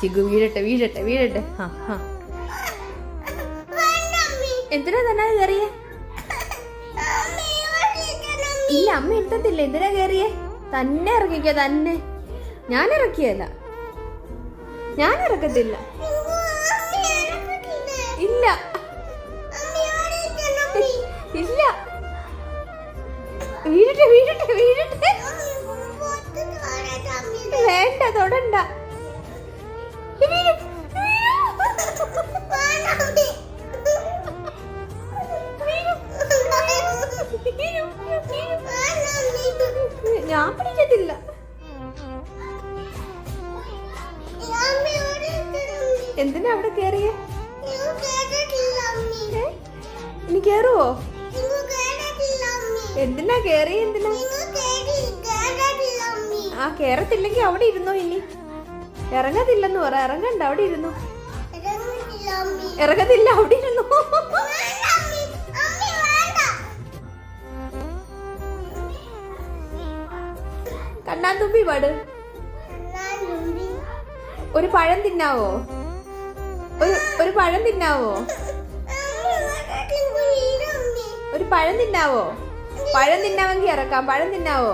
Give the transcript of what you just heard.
ചിഗു വീഴട്ടെ വീഴട്ടെ വീഴട്ടെ. ആ ആ. എന്തിനാ തന്നെ കയറിയേ? ഇല്ല അമ്മ എടുത്തത്തില്ല എന്തിനാ കയറിയേ? തന്നെ ഇറങ്ങിക്കോ തന്നെ. ഞാൻ ഇറക്കിയല്ല ഞാൻ ഇറക്കത്തില്ല. ഇല്ല. ഇല്ല. വീഴട്ടെ വീഴട്ടെ വീഴട്ടെ. ഞാൻ പിടിക്കത്തില്ല. എന്തിനാ അവിടെ കേറിയേ? ഇനി കേറുവോ? എന്തിനാ കേറിയ എന്തിനാ? ആ കേറത്തില്ലെങ്കി അവിടെ ഇരുന്നോ ഇനി. ഇറങ്ങത്തില്ലെന്ന് പറ ഇറങ്ങണ്ട അവിടെ ഇരുന്നു. ഇറങ്ങത്തില്ല അവിടെ ഇരുന്നു. കണ്ണാൻ തുമ്പി പാട് ഒരു പഴം തിന്നാവോ? ഒരു ഒരു പഴം തിന്നാവോ? ഒരു പഴം തിന്നാവോ? പഴം തിന്നാമെങ്കിൽ ഇറക്കാം പഴം തിന്നാവോ?